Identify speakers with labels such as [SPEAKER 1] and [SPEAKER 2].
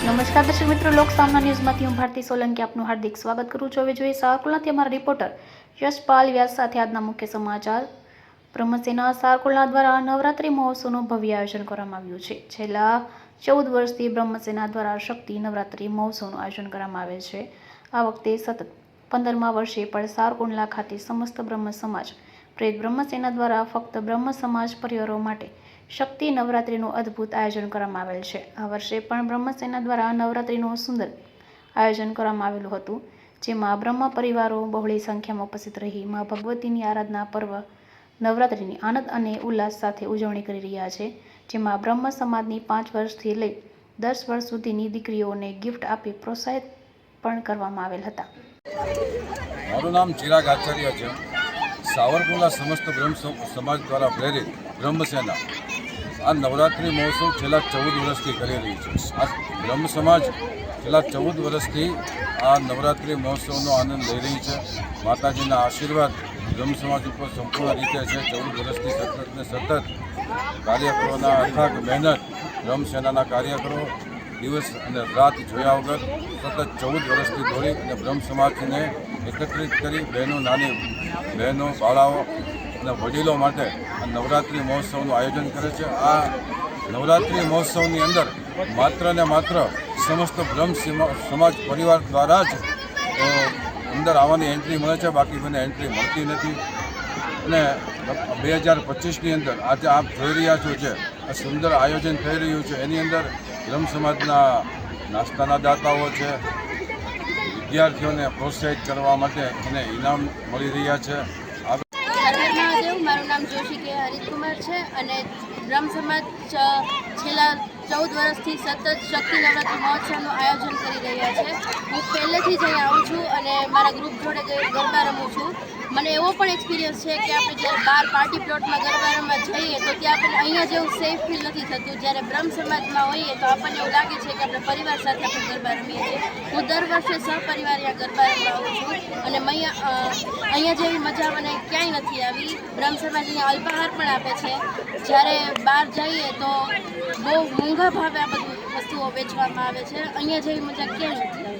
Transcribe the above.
[SPEAKER 1] નમસ્કાર દર્શક મિત્રો, લોક સામના ન્યૂઝમાંથી હું ભારતી સોલંકી આપનું હાર્દિક સ્વાગત કરું છું. હવે જોઈએ સારકુલનાથી અમારા રિપોર્ટર યશપાલ વ્યાસ સાથે આજના મુખ્ય સમાચાર. બ્રહ્મસેના સારકુલના દ્વારા નવરાત્રિ મહોત્સવનું ભવ્ય આયોજન કરવામાં આવ્યું છે. છેલ્લા ચૌદ વર્ષથી બ્રહ્મસેના દ્વારા શક્તિ નવરાત્રિ મહોત્સવનું આયોજન કરવામાં આવે છે. આ વખતે સતત પંદરમા વર્ષે પણ સારકુંડલા ખાતે સમસ્ત બ્રહ્મ સમાજ, પ્રેત બ્રહ્મસેના દ્વારા ફક્ત બ્રહ્મ સમાજ પરિવારો માટે શક્તિ નવરાત્રિનું અદ્ભુત આયોજન કરવામાં આવેલ છે. આ વર્ષે પણ બ્રહ્મસેના દ્વારા નવરાત્રિનું સુંદર આયોજન કરવામાં આવેલું હતું, જેમાં બ્રહ્મ પરિવારો બહોળી સંખ્યામાં ઉપસ્થિત રહી મા ભગવતીની આરાધના પર્વ, નવરાત્રિની આનંદ અને ઉલ્લાસ સાથે ઉજવણી કરી રહ્યા છે, જેમાં બ્રહ્મ સમાજની પાંચ વર્ષથી લઈ દસ વર્ષ સુધીની દીકરીઓને ગિફ્ટ આપી પ્રોત્સાહિત પણ કરવામાં આવેલ હતા.
[SPEAKER 2] મારું નામ ચિરાગ આચાર્ય છે. સાવરકુંડલા સમસ્ત બ્રહ્મ સમાજ દ્વારા પ્રેરિત બ્રહ્મસેના આ નવરાત્રિ મહોત્સવ છેલ્લા ચૌદ વર્ષથી કરી રહી છે. આ બ્રહ્મ સમાજ છેલ્લા ચૌદ વર્ષથી આ નવરાત્રિ મહોત્સવનો આનંદ લઈ રહી છે. માતાજીના આશીર્વાદ બ્રહ્મ સમાજ ઉપર સંપૂર્ણ રીતે છે. ચૌદ વર્ષથી સતત ને સતત કાર્યકરોના અથાગ મહેનત બ્રહ્મસેનાના કાર્યકરો દિવસ અને રાત જોયા વગર સતત ચૌદ વર્ષથી દોડી અને બ્રહ્મ સમાજને એકત્રિત કરી બહેનો, નાની બહેનો, બાળાઓ અને વડીલો માટે નવરાત્રિ મહોત્સવનું આયોજન કરે છે. આ નવરાત્રિ મહોત્સવની અંદર માત્ર ને માત્ર સમસ્ત બ્રહ્મ સીમા- સમાજ પરિવાર દ્વારા જ અંદર આવવાની એન્ટ્રી મળે છે. બાકી મને એન્ટ્રી મળતી નથી. અને બે હજાર પચીસની અંદર આજે આપ જોઈ રહ્યા છો જે આ સુંદર આયોજન થઈ રહ્યું છે. એની અંદર બ્રહ્મ સમાજના નાસ્તાના દાતાઓ છે. વિદ્યાર્થીઓને પ્રોત્સાહિત કરવા માટે એને ઇનામ મળી રહ્યા છે. આ
[SPEAKER 3] હર હર મહાદેવ મારું નામ જોશી કે હરિકુમાર છે અને બ્રહ્મ સમાજ છેલ્લા ચૌદ વર્ષથી સતત શક્તિ નવરાત્રિ મહોત્સવનું આયોજન કરી રહ્યા છે. હું પહેલેથી જ અહીં આવું છું અને મારા ગ્રુપ જોડે ગરબા રમું છું. મને એવો પણ એક્સપિરિયન્સ છે કે આપણે જ્યારે બહાર પાર્ટી પ્લોટમાં ગરબા રમવા જઈએ તો ત્યાં આપણે અહીંયા જેવું સેફ ફીલ નથી થતું. જ્યારે બ્રહ્મ સમાજમાં હોઈએ તો આપણને એવું લાગે છે કે આપણે પરિવાર સાથે આપણે ગરબા રમીએ છીએ. હું દર વર્ષે સહપરિવાર અહીંયા ગરબા રમવા આવું છું અને અહીંયા અહીંયા જેવી મજા મને ક્યાંય નથી આવી. બ્રહ્મ સમાજ અહીંયા અલ્પાહાર પણ આપે છે. જ્યારે બહાર જઈએ તો બહુ મોંઘા ભાવે આ બધું વસ્તુઓ વેચવામાં આવે છે. અહીંયા જેવી મજા ક્યાંય નથી આવી.